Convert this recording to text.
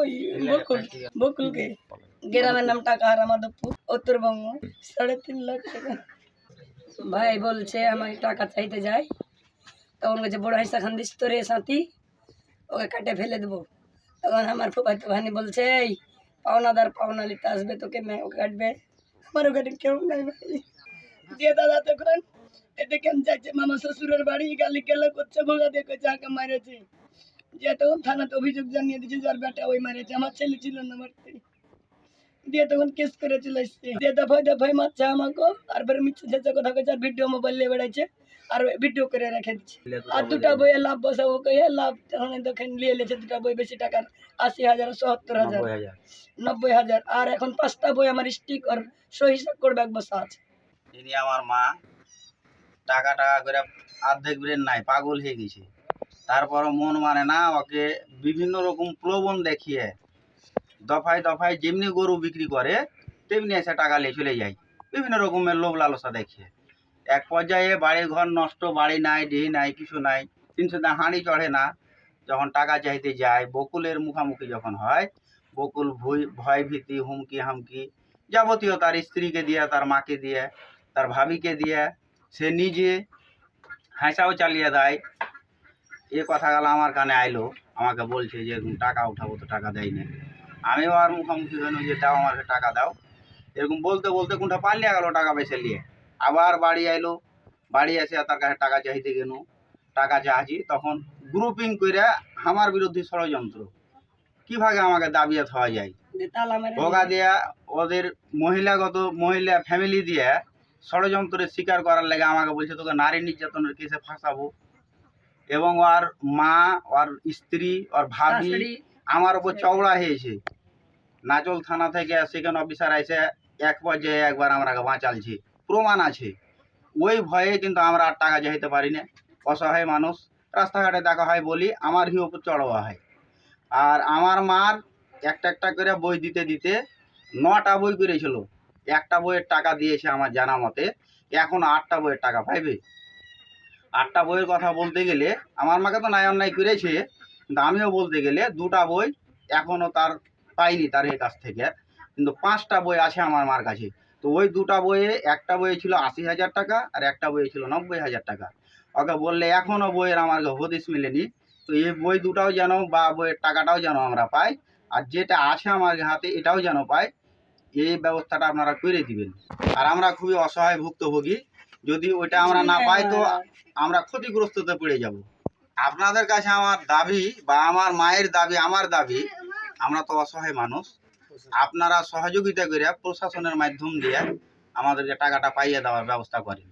ওই বকুল বকুলকে। গ্রামের নাম টাকাহার মাধবপুর উত্তরবঙ্গ সাড়ে তিন লাখ টাকা। ভাই বলছে আমাকে টাকা চাইতে যায়। তখন বলছে বড় হাইসা খান দিস তো রে সাথী ওকে কাটে ফেলে দেবো। তখন আমার ফুফাইতো ভানি বলছে এই পাওনাদার পাওনা নিতে আসবে তোকে মে- ওকে কাটবে। আমার ওখানে কেউ নাই ভাই। দিয়ে দাদা তখন এতে কেন যাচ্ছে মামা শ্বশুরের বাড়ি গালি গেলা করছে ভোগা দেখে যাকে মারেছে। যে তখন থানাতে অভিযোগ জানিয়ে দিয়েছে যার বেটা ওই মারেছে আমার ছেলে ছিল না মারতে। দিয়ে তখন কেস করে চলে এসছে দিয়ে দফায় দফায় মারছে আমাকে আর মিথ্যে যাচ্ছে কথা কচ্ছে আর ভিডিও মোবাইল নিয়ে বেড়াচ্ছে আর ভিডিও করে রেখে দিচ্ছে। আর দুটা বইয়ে লাভ বসাবো কে লাভ তখন দেখেন নিয়ে এলেছে দুটা বই বেশি টাকার আশি হাজার সত্তর হাজার নব্বই হাজার। আর এখন পাঁচটা বই আমার স্টিক আর সহি স্বাক্ষর ব্যাগ বসা আছে। ইনি আমার মা টাকা টাকা করে অর্ধেক ব্রেন নাই পাগল হয়ে গেছে। তারপরও মন মানে না, ওকে বিভিন্ন রকম প্রলোভন দেখিয়ে দফায় দফায় যেমনি গরু বিক্রি করে, তেমনি এসে টাকা নিয়ে চলে যায়। বিভিন্ন রকমের লোভ লালসা দেখিয়ে। এক পর্যায়ে বাড়ি ঘর নষ্ট, বাড়ি নাই ডেহি নাই, কিছু নাই তিনশো দা হাঁড়ি চড়ে না। যখন টাকা চাইতে যায়, বকুলের মুখামুখি যখন হয়, বকুল ভয়, ভীতি, হুমকি, হামকি, যাবতীয় তার স্ত্রীকে দিয়ে, তার মাকে দিয়ে, তার ভাবিকে দিয়ে, সে নিজে হাসাও চালিয়ে দেয়। এ কথাগুলো আমার কানে আইলো আমাকে বলছে যে এরকম টাকা উঠাবো তো টাকা দেয় না আমিও আর মুখোমুখি হইল যে দাও আমাকে টাকা দাও। এরকম বলতে বলতে কোনটা পালিয়ে গেল টাকা বেছে নিয়ে। আবার বাড়ি আইলো বাড়ি এসে তার কাছে টাকা চাইতে গেল টাকা চাহাছি তখন গ্রুপিং করে আমার বিরুদ্ধে ষড়যন্ত্র। কীভাবে আমাকে দাবিয়ে থাওয়া যায়? ভোগা দেয়া ওদের মহিলাগত মহিলা ফ্যামিলি দিয়ে ষড়যন্ত্রের শিকার করার লাগে আমাকে বলছে তোকে নারী নির্যাতনের কেসে ফাঁসাবো। এবং ওর মা ওর স্ত্রী ওর ভাবি আমার উপর চওড়া হয়েছে। নাচল থানা থেকে সেকেন্ড অফিসার এসে এক পর্যায়ে একবার আমরা বাঁচালছি। প্রমাণ আছে। ওই ভয়ে কিন্তু আমরা আর টাকা চাইতে পারি না অসহায় মানুষ। রাস্তাঘাটে দেখা হয় বলি আমার হি উপর চড়াওয়া হয়। আর আমার মার একটা একটা করে বই দিতে দিতে নটা বই করেছিল। একটা বইয়ের টাকা দিয়েছে আমার জানা মতে। এখন আটটা বইয়ের টাকা পাইবে। আটটা বইয়ের কথা বলতে গেলে আমার মাকে তো নাই অন্যায় করেছে, কিন্তু আমিও বলতে গেলে দুটা বই এখনও তার পাইনি তার এর কাছ থেকে। কিন্তু পাঁচটা বই আছে আমার মার কাছে। তো ওই দুটা বইয়ে একটা বইয়ে ছিল আশি হাজার টাকা আর একটা বইয়ে ছিল নব্বই হাজার টাকা। ওকে বললে এখনও বইয়ের আমার হদিস মিলেনি। তো এই বই দুটাও যেন বা বইয়ের টাকাটাও যেন আমরা পাই, আর যেটা আছে আমার হাতে এটাও যেন পাই, এই ব্যবস্থাটা আপনারা করে দিবেন। আর আমরা খুবই অসহায় ভুক্তভোগী। যদি ওইটা আমরা না পাই তো আমরা ক্ষতিগ্রস্ততে পড়ে যাব। আপনাদের কাছে আমার দাবি বা আমার মায়ের দাবি আমার দাবি আমরা তো অসহায় মানুষ। আপনারা সহযোগিতা করে প্রশাসনের মাধ্যম দিয়ে আমাদেরকে টাকাটা পাইয়ে দেওয়ার ব্যবস্থা করেন।